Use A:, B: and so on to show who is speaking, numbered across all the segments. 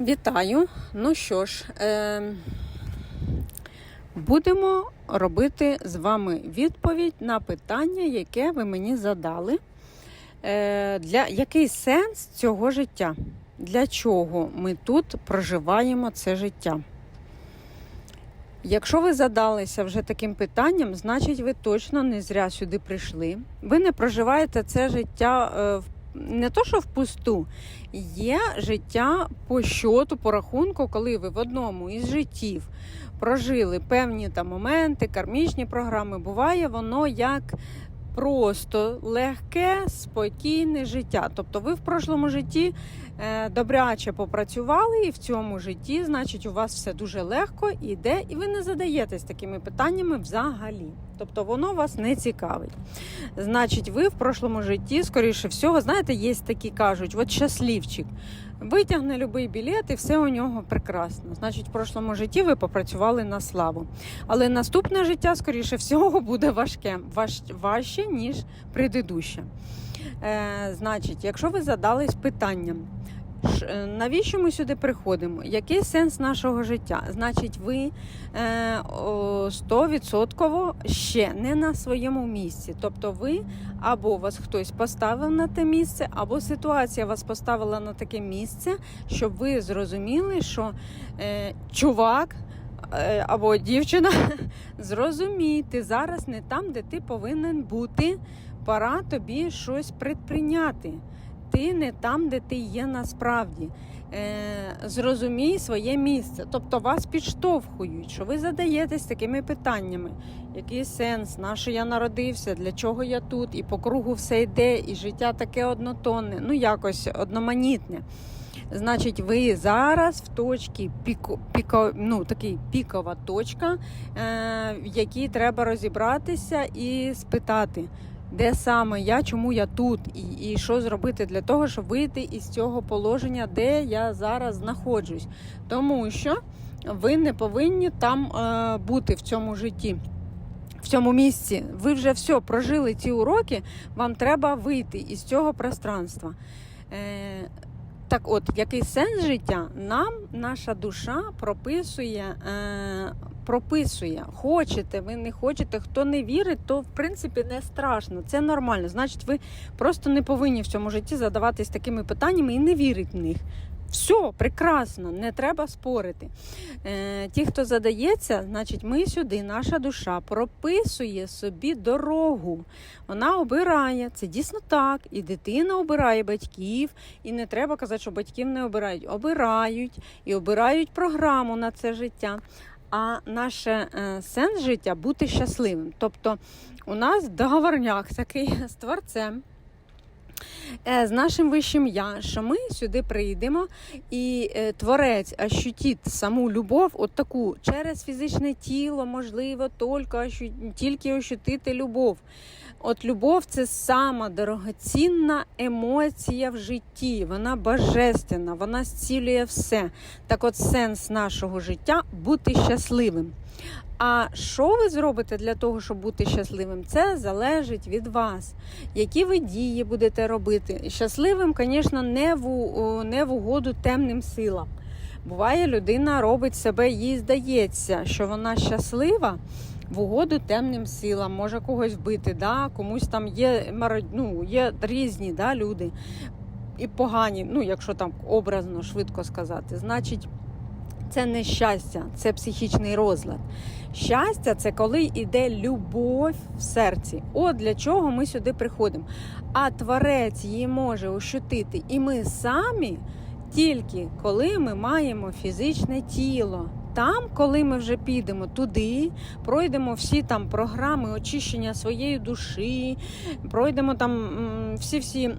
A: Вітаю! Ну що ж, е, будемо робити з вами відповідь на питання, яке ви мені задали. Е, для, який сенс цього життя? Для чого ми тут проживаємо це життя? Якщо ви задалися вже таким питанням, значить ви точно не зря сюди прийшли. Ви не проживаєте це життя е, в не то, що впусту, є життя по щоту, по рахунку, коли ви в одному із життів прожили певні там моменти, кармічні програми. Буває воно як просто легке, спокійне життя. Тобто ви в прошлому житті е, добряче попрацювали, і в цьому житті, значить, у вас все дуже легко іде, і ви не задаєтесь такими питаннями взагалі. Тобто воно вас не цікавить. Значить, ви в прошлому житті, скоріше всього, знаєте, є такі кажуть, от щасливчик. Витягне будь-який білет і все у нього прекрасно. Значить, в прошлому житті ви попрацювали на славу. Але наступне життя, скоріше всього, буде важке, важ, важче, ніж предыдуще. Е, Значить, якщо ви задались питанням, Навіщо ми сюди приходимо? Який сенс нашого життя? Значить, ви е, о, 100% ще не на своєму місці. Тобто, ви або вас хтось поставив на те місце, або ситуація вас поставила на таке місце, щоб ви зрозуміли, що е, чувак. е, Або дівчина, зрозумій, ти зараз не там, де ти повинен бути. Пора тобі щось предприйняти ти не там, де ти є насправді. Е, Зрозумій своє місце. Тобто вас підштовхують, що ви задаєтесь такими питаннями. Який сенс? На що я народився? Для чого я тут? І по кругу все йде, і життя таке однотонне, ну якось одноманітне. Значить, ви зараз в точці піко, піко, ну, такий пікова точка, е, в якій треба розібратися і спитати, де саме я, чому я тут, і, і що зробити для того, щоб вийти із цього положення, де я зараз знаходжусь. Тому що ви не повинні там е, бути в цьому житті. В цьому місці ви вже все прожили ці уроки, вам треба вийти із цього пространства. Е, так от, який сенс життя? Нам наша душа прописує, е, прописує. Хочете, ви не хочете, хто не вірить, то в принципі не страшно. Це нормально. Значить, ви просто не повинні в цьому житті задаватись такими питаннями і не вірити в них. Все, прекрасно, не треба спорити. Е, ті, хто задається, значить, ми сюди, наша душа прописує собі дорогу. Вона обирає. Це дійсно так. І дитина обирає батьків, і не треба казати, що батьків не обирають. Обирають і обирають програму на це життя. А наше е, сенс життя бути щасливим. Тобто у нас договорняк такий з творцем. Е, З нашим вищим я, що ми сюди прийдемо, і е, творець ощутить саму любов, от таку через фізичне тіло, можливо, тільки, тільки ощутити любов. От любов це сама дорогоцінна емоція в житті. Вона божественна, вона зцілює все. Так от сенс нашого життя бути щасливим. А що ви зробите для того, щоб бути щасливим? Це залежить від вас. Які ви дії будете робити? Щасливим, звісно, не в, не в угоду темним силам. Bуває, людина робить себе, їй здається, що вона щаслива в угоду темним силам, може когось вбити, да? комусь там є, ну, є різні да, люди і погані, ну, якщо там образно швидко сказати. Значить, це не щастя, це психічний розлад. Щастя це коли йде любов в серці. От для чого ми сюди приходимо. А творець її може ощутити, і ми самі тільки коли ми маємо фізичне тіло. Там, коли ми вже підемо туди, пройдемо всі там програми очищення своєї душі, пройдемо там всі-всі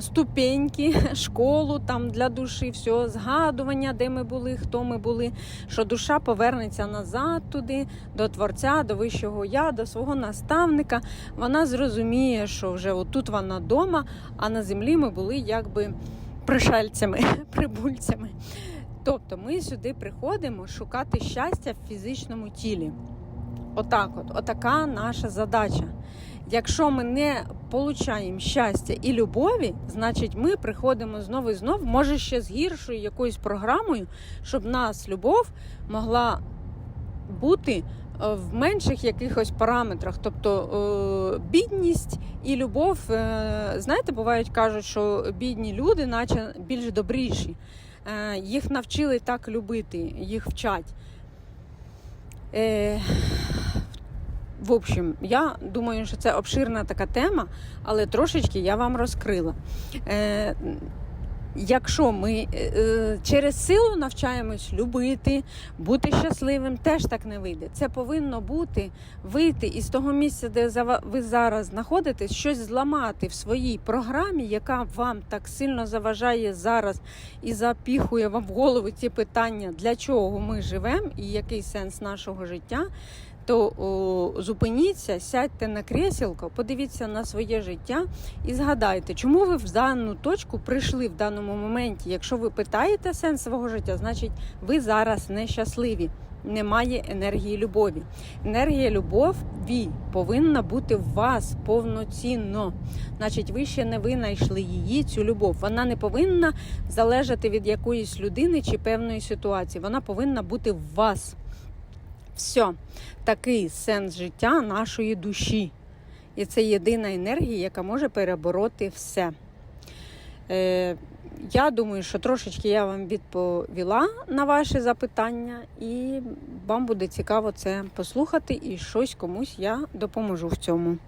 A: ступеньки, школу там для душі, все, згадування, де ми були, хто ми були, що душа повернеться назад туди, до Творця, до Вищого Я, до свого наставника. Вона зрозуміє, що вже отут вона вдома, а на землі ми були якби пришельцями, прибульцями. Тобто ми сюди приходимо шукати щастя в фізичному тілі. Отак от, отака наша задача. Якщо ми не получаємо щастя і любові, значить ми приходимо знову і знову, може ще з гіршою якоюсь програмою, щоб нас любов могла бути е, в менших якихось параметрах. Тобто е, бідність і любов, е, знаєте, бувають кажуть, що бідні люди, наче більш добріші. Е, Їх навчили так любити, їх вчать. Е, В общем, я думаю, що це обширна така тема, але трошечки я вам розкрила. Е, Якщо ми е, через силу навчаємось любити, бути щасливим, теж так не вийде. Це повинно бути вийти із того місця, де ви зараз знаходитесь, щось зламати в своїй програмі, яка вам так сильно заважає зараз і запіхує вам в голову ці питання, для чого ми живемо і який сенс нашого життя. То о, зупиніться, сядьте на кріселко, подивіться на своє життя і згадайте, чому ви в дану точку прийшли в даному моменті. Якщо ви питаєте сенс свого життя, значить ви зараз нещасливі. Немає енергії любові. Енергія любові повинна бути в вас повноцінно. Значить, ви ще не винайшли її, цю любов. Вона не повинна залежати від якоїсь людини чи певної ситуації. Вона повинна бути в вас. Все, такий сенс життя нашої душі. І це єдина енергія, яка може перебороти все. Е, я думаю, що трошечки я вам відповіла на ваші запитання, і вам буде цікаво це послухати, і щось комусь я допоможу в цьому.